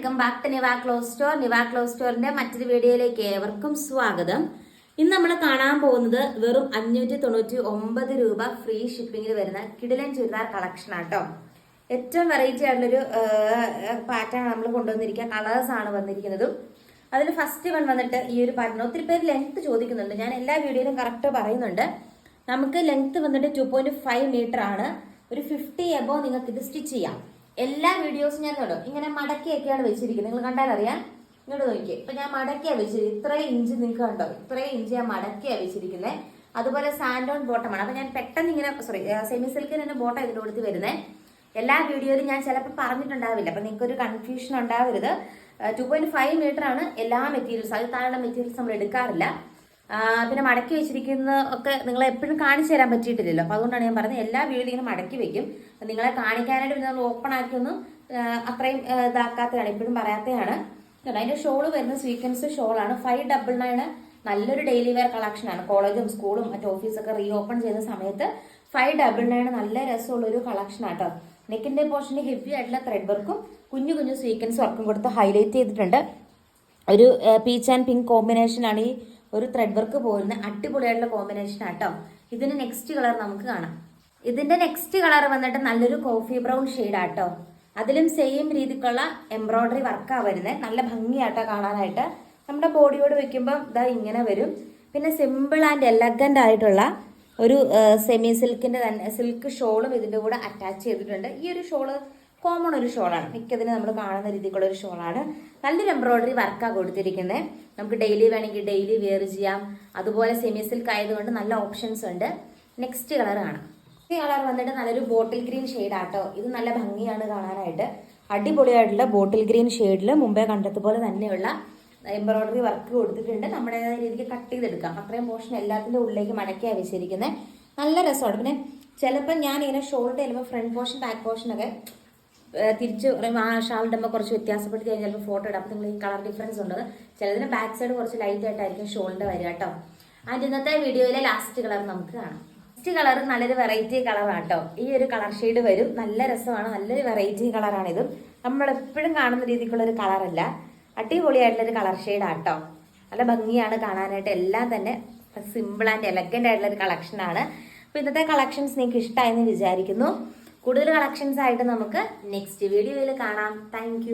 Welcome back to Niva clothes store. Niva clothes സ്റ്റോറിന്റെ മറ്റൊരു വീഡിയോയിലേക്ക് ഏവർക്കും സ്വാഗതം. ഇന്ന് നമ്മൾ കാണാൻ പോകുന്നത് വെറും അഞ്ഞൂറ്റി തൊണ്ണൂറ്റി ഒമ്പത് രൂപ ഫ്രീ ഷിപ്പിംഗിൽ വരുന്ന കിടിലൻ ചുരിദാർ കളക്ഷൻ ആട്ടോ. ഏറ്റവും വെറൈറ്റി ആയിട്ടുള്ളൊരു പാറ്റേൺ നമ്മൾ കൊണ്ടുവന്നിരിക്കുക. കളേഴ്സ് ആണ് വന്നിരിക്കുന്നതും. അതിൽ ഫസ്റ്റ് വൺ വന്നിട്ട് ഈ ഒരു പാറ്റേൺ ഒത്തിരി പേര് ലെങ്ത് ചോദിക്കുന്നുണ്ട്. ഞാൻ എല്ലാ വീഡിയോയിലും കറക്റ്റ് പറയുന്നുണ്ട്. നമുക്ക് ലെങ്ത് വന്നിട്ട് ടു പോയിന്റ് ഫൈവ് മീറ്റർ ആണ്. ഒരു ഫിഫ്റ്റി എബോ നിങ്ങൾക്ക് ഇത് സ്റ്റിച്ച് ചെയ്യാം. എല്ലാ വീഡിയോസും ഞാൻ കണ്ടോ. ഇങ്ങനെ മടക്കിയൊക്കെയാണ് വെച്ചിരിക്കുന്നത്. നിങ്ങൾ കണ്ടാൽ അറിയാം ഇങ്ങോട്ട് നോക്കിയേ ഇപ്പൊ ഞാൻ മടക്കിയാ വെച്ചിരിക്കുന്നത്. ഇത്രയും ഇഞ്ച് നിങ്ങൾക്ക് കണ്ടോ? ഇത്രയും ഇഞ്ച് ഞാൻ മടക്കിയാ വെച്ചിരിക്കുന്നത്. അതുപോലെ സാൻഡോൺ ബോട്ടമാണ്. അപ്പൊ ഞാൻ പെട്ടെന്ന് ഇങ്ങനെ സോറി സെമി സിൽക്കിന് തന്നെ ബോട്ടം ഇതിന്റെ കൊടുത്ത് വരുന്നത് എല്ലാ വീഡിയോയിലും ഞാൻ ചിലപ്പോൾ പറഞ്ഞിട്ടുണ്ടാവില്ല. അപ്പൊ നിങ്ങൾക്ക് ഒരു കൺഫ്യൂഷൻ ഉണ്ടാവരുത് ടു പോയിന്റ് ഫൈവ് മീറ്റർ ആണ് എല്ലാ മെറ്റീരിയൽസ് അത് താഴെ മെറ്റീരിയൽസ് നമ്മൾ എടുക്കാറില്ല. പിന്നെ മടക്കി വെച്ചിരിക്കുന്ന ഒക്കെ നിങ്ങളെ എപ്പോഴും കാണിച്ചു തരാൻ പറ്റിയിട്ടില്ലല്ലോ. അപ്പോൾ അതുകൊണ്ടാണ് ഞാൻ പറഞ്ഞത് എല്ലാ വീടും ഇങ്ങനെ മടക്കി വെക്കും. അപ്പൊ നിങ്ങളെ കാണിക്കാനായിട്ട് പിന്നെ നമ്മൾ ഓപ്പൺ ആക്കിയൊന്നും അത്രയും ഇതാക്കാത്തതാണ് എപ്പോഴും പറയാത്തതാണ്. കേട്ടോ അതിന്റെ ഷോൾ വരുന്ന സ്വീക്വൻസ് ഷോളാണ് ഫൈവ് ഡബിൾ നയൻ നല്ലൊരു ഡെയിലി വെയർ കളക്ഷനാണ് കോളേജും സ്കൂളും മറ്റു ഓഫീസൊക്കെ റീ ഓപ്പൺ ചെയ്യുന്ന സമയത്ത് ഫൈവ് ഡബിൾ നയൻ നല്ല രസമുള്ള ഒരു കളക്ഷൻ ആട്ടോ നെക്കിന്റെ പോർഷന് ഹെവി ആയിട്ടുള്ള ത്രെഡ് വർക്കും കുഞ്ഞു കുഞ്ഞു സീക്വൻസ് വർക്കും കൊടുത്ത് ഹൈലൈറ്റ് ചെയ്തിട്ടുണ്ട്. ഒരു പീച്ച് ആൻഡ് പിങ്ക് കോമ്പിനേഷൻ ആണ് ഈ ഒരു ത്രെഡ് വർക്ക് പോരുന്ന അടിപൊളിയായിട്ടുള്ള കോമ്പിനേഷൻ ആട്ടോ. ഇതിന് നെക്സ്റ്റ് കളർ നമുക്ക് കാണാം. ഇതിന്റെ നെക്സ്റ്റ് കളർ വന്നിട്ട് നല്ലൊരു കോഫി ബ്രൗൺ ഷെയ്ഡ് ആട്ടോ. അതിലും സെയിം രീതിക്കുള്ള എംബ്രോയിഡറി വർക്കാണ് വരുന്നത് നല്ല ഭംഗിയാട്ടോ കാണാനായിട്ട്. നമ്മുടെ ബോഡിയോട് വെക്കുമ്പോൾ ഇതാ ഇങ്ങനെ വരും. പിന്നെ സിമ്പിൾ ആൻഡ് എലഗന്റ് ആയിട്ടുള്ള ഒരു സെമി സിൽക്കിന്റെ തന്നെ സിൽക്ക് ഷോളും ഇതിന്റെ കൂടെ അറ്റാച്ച് ചെയ്തിട്ടുണ്ട്. ഈ ഒരു ഷോൾ കോമൺ ഒരു ഷോളാണ് മിക്കതിന് നമ്മൾ കാണുന്ന രീതിക്കുള്ള ഒരു ഷോളാണ് നല്ലൊരു എംബ്രോയിഡറി വർക്കാണ് കൊടുത്തിരിക്കുന്നത് നമുക്ക് ഡെയിലി വേണമെങ്കിൽ ഡെയിലി വെയർ ചെയ്യാം. അതുപോലെ സെമി സിൽക്ക് ആയതുകൊണ്ട് നല്ല ഓപ്ഷൻസ് ഉണ്ട്. നെക്സ്റ്റ് കളർ കാണാം. ഈ കളർ വന്നിട്ട് നല്ലൊരു ബോട്ടിൽ ഗ്രീൻ ഷെയ്ഡ് ആട്ടോ. ഇത് നല്ല ഭംഗിയാണ് കാണാനായിട്ട്. അടിപൊളിയായിട്ടുള്ള ബോട്ടിൽ ഗ്രീൻ ഷെയ്ഡിൽ മുമ്പേ കണ്ടതുപോലെ തന്നെയുള്ള എംബ്രോയിഡറി വർക്ക് കൊടുത്തിട്ടുണ്ട്. നമ്മുടേതായ രീതിക്ക് കട്ട് ചെയ്തെടുക്കാം. അത്രയും പോർഷൻ എല്ലാത്തിന്റെ ഉള്ളിലേക്ക് മടക്കിയാണ് വെച്ചിരിക്കുന്നത് നല്ല രസമാണ്. പിന്നെ ചിലപ്പോൾ ഞാൻ ഇങ്ങനെ ഷോൾഡർ ചെല്ലുമ്പോൾ ഫ്രണ്ട് പോർഷൻ ബാക്ക് പോർഷനൊക്കെ ഏഹ് പറയുമ്പോൾ ആ അമ്മ കുറച്ച് വ്യത്യാസപ്പെട്ട് കഴിഞ്ഞാൽ ചിലപ്പോൾ ഫോട്ടോ ഇടാം. അപ്പോൾ നിങ്ങൾ ഈ കളർ ഡിഫറൻസ് ഉണ്ട്. ചിലതിന് ബാക്ക് സൈഡ് കുറച്ച് ലൈറ്റ് ആയിട്ടായിരിക്കും ഷോളിന്റെ വരിക കേട്ടോ. ആൻഡ് ഇന്നത്തെ വീഡിയോയിലെ ലാസ്റ്റ് കളർ നമുക്ക് കാണാം. ലാസ്റ്റ് കളർ നല്ലൊരു വെറൈറ്റി കളറാണ് കേട്ടോ. ഈ ഒരു കളർ ഷെയ്ഡ് വരും. നല്ല രസമാണ്. നല്ലൊരു വെറൈറ്റി കളറാണിത് നമ്മൾ എപ്പോഴും കാണുന്ന രീതിക്കുള്ളൊരു കളറല്ല അടിപൊളിയായിട്ടുള്ളൊരു കളർ ഷെയ്ഡാണ് കേട്ടോ. നല്ല ഭംഗിയാണ് കാണാനായിട്ട്. എല്ലാം തന്നെ സിമ്പിൾ ആൻഡ് എലഗന്റ് ആയിട്ടുള്ളൊരു കളക്ഷനാണ് അപ്പോൾ ഇന്നത്തെ കളക്ഷൻസ് നിങ്ങൾക്ക് ഇഷ്ടമായെന്ന് വിചാരിക്കുന്നു. കൂടുതൽ കളക്ഷൻസ് ആയിട്ട് നമുക്ക് നെക്സ്റ്റ് വീഡിയോയിൽ കാണാം. താങ്ക്